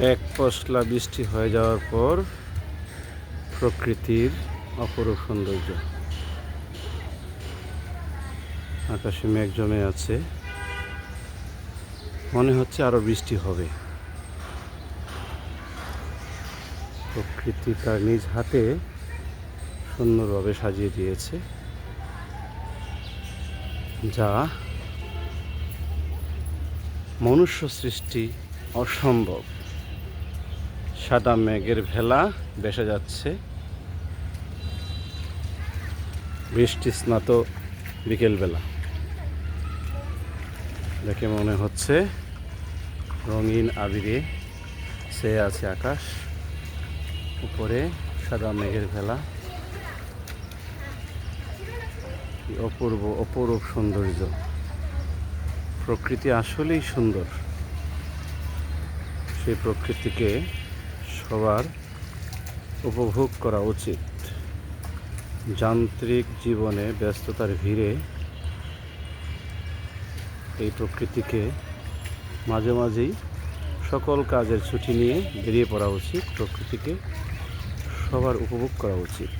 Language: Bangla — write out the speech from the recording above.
এক পশলা বৃষ্টি হয়ে যাওয়ার পর প্রকৃতির অপরূপ সৌন্দর্য। আকাশে মেঘ জমে আছে। মনে হচ্ছে আরও বৃষ্টি হবে। প্রকৃতি তার নিজ হাতে সুন্দরভাবে সাজিয়ে দিয়েছে। যা মনুষ্য সৃষ্টি অসম্ভব। সাদা মেঘের ভেলা ভেসে যাচ্ছে। বৃষ্টি স্নাত বিকেলবেলা। দেখে মনে হচ্ছে রঙিন আবিরে সে আছে আকাশ। উপরে সাদা মেঘের ভেলা। অপূর্ব, অপরূপ সৌন্দর্য। প্রকৃতি আসলেই সুন্দর। সেই প্রকৃতিকে সবার উপভোগ করা উচিত। যান্ত্রিক জীবনে ব্যস্ততার ভিড়ে এই প্রকৃতিকে মাঝে মাঝেই সকল কাজের ছুটি নিয়ে বেরিয়ে পড়া উচিত। প্রকৃতিকে সবার উপভোগ করা উচিত।